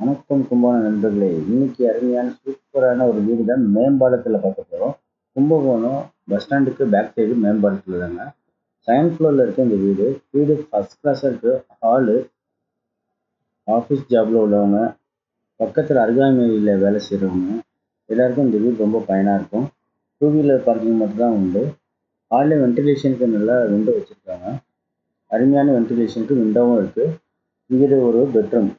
வணக்கம் கும்பகோணம் நண்பர்களே. இன்னைக்கு அருமையான சூப்பரான ஒரு வீடு தான் மேம்பாலத்தில் பார்க்க போகிறோம் கும்பகோணம் பஸ் ஸ்டாண்டுக்கு பேக் சைடு மேம்பாலத்தில் தாங்க. செகண்ட் ஃப்ளோரில் இருக்க இந்த வீடு வீடு ஃபஸ்ட் கிளாஸாக இருக்குது ஹாலு ஆஃபீஸ் ஜாபில் உள்ளவங்க பக்கத்தில் அருகாமையில் வேலை செய்கிறவங்க எல்லாருக்கும் இந்த வீடு ரொம்ப பயனாக இருக்கும். டூ வீலர் பார்க்கிங் மட்டும் தான் உண்டு ஹாலில் வென்டிலேஷனுக்கு நல்லா விண்டோ வச்சுருக்காங்க. அருமையான வென்டிலேஷனுக்கு விண்டோவும் இருக்குது இங்கே ஒரு பெட்ரூம்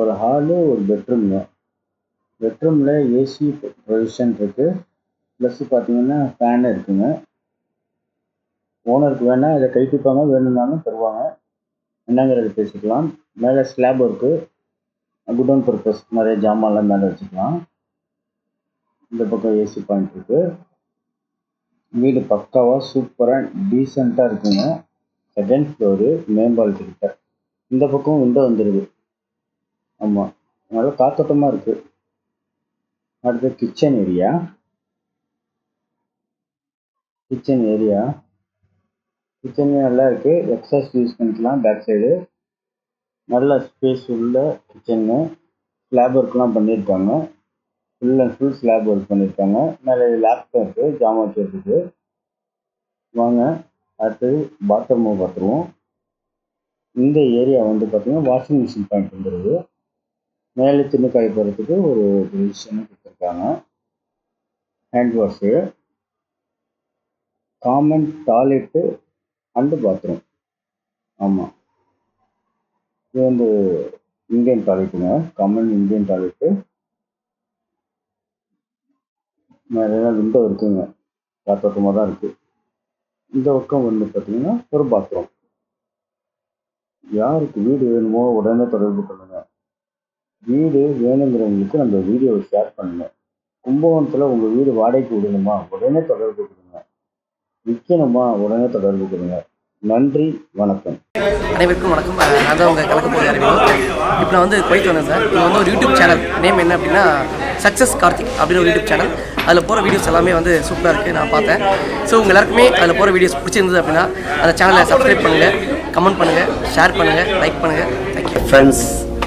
ஒரு ஹாலு ஒரு பெட்ரூம்ங்க பெட்ரூமில் ஏசி ப்ரொவிஷன் இருக்குது ப்ளஸ் பார்த்தீங்கன்னா ஃபேன் இருக்குங்க. ஓனருக்கு வேணால் இதை கைட்டிப்பாங்க வேணும்னாலும் தருவாங்க. என்னங்கிறது பேசிக்கலாம். மேலே ஸ்லாப் இருக்குது குடோன் பர்பஸ் நிறைய ஜாமான்லாம் மேலே வச்சுக்கலாம். இந்த பக்கம் ஏசி பாயிண்ட் இருக்குது வீடு பக்காவாக சூப்பராக டீசெண்டாக இருக்குங்க. செகண்ட் ஃப்ளோரு மேம்பாலத்துக்கிட்ட இந்த பக்கம் விண்டோ வந்துடுது ஆமாம் நல்லா காத்தோட்டமாக இருக்குது அடுத்து kitchen area kitchen area kitchen நல்லா இருக்குது எக்ஸாஸ் யூஸ் பண்ணிக்கலாம். பேக் சைடு நல்ல ஸ்பேஸ் உள்ள கிச்சன்னு ஸ்லாப் ஒர்க்லாம் பண்ணியிருக்காங்க full and full slab work பண்ணியிருக்காங்க மேலே லேப்டாப் இருக்குது ஜாமான் வச்சுருக்கு வாங்க. அடுத்தது பாத்ரூமை பார்த்துருவோம். இந்த ஏரியா வந்து பார்த்தீங்கன்னா வாஷிங் மிஷின் பாயிண்ட் வந்துடுது மேலே துணி காய போகிறதுக்கு ஒரு பொசிஷன் கொடுத்துருக்காங்க. Hand wash common toilet and bathroom ஆமாம் இது வந்து இந்தியன் டாய்லெட்டுங்க காமன் இந்தியன் டாய்லெட்டு நிறைய விண்டோ இருக்குங்க. காத்தோட்டமாக தான் இருக்குது இந்த பக்கம் வந்து பார்த்தீங்கன்னா ஒரு பாத்ரூம் யாருக்கு வீடு வேணுமோ உடனே தொடர்பு கொள்ளுங்க. வீடு வேணுங்கிறவங்களுக்கு நம்ம வீடியோவை ஷேர் பண்ணுங்க கும்பகோணத்தில் உங்கள் வீடு வாடகைக்கு விடணுமா? உடனே தொடர்பு கொடுங்க. விற்கணுமா உடனே தொடர்பு கொடுங்க. நன்றி வணக்கம். அனைவருக்கும் வணக்கம். நான் தான் உங்கள் கலக்க போகிற அறிவியல் இப்போ நான் வந்து குவைத் வந்தேன் சார். இது வந்து ஒரு யூடியூப் சேனல் நேம் என்ன அப்படின்னா சக்ஸஸ் கார்த்திக் அப்படின்னு ஒரு யூடியூப் சேனல் அதில் போகிற வீடியோஸ் எல்லாமே வந்து சூப்பராக இருக்குது நான் பார்த்தேன். ஸோ உங்கள் எல்லாருக்குமே அதில் போகிற வீடியோஸ் பிடிச்சிருந்தது அப்படின்னா அந்த சேனலை சப்ஸ்கிரைப் பண்ணுங்கள் கமெண்ட் பண்ணுங்கள் ஷேர் பண்ணுங்கள் லைக் பண்ணுங்கள் தேங்க்யூ ஃப்ரெண்ட்ஸ்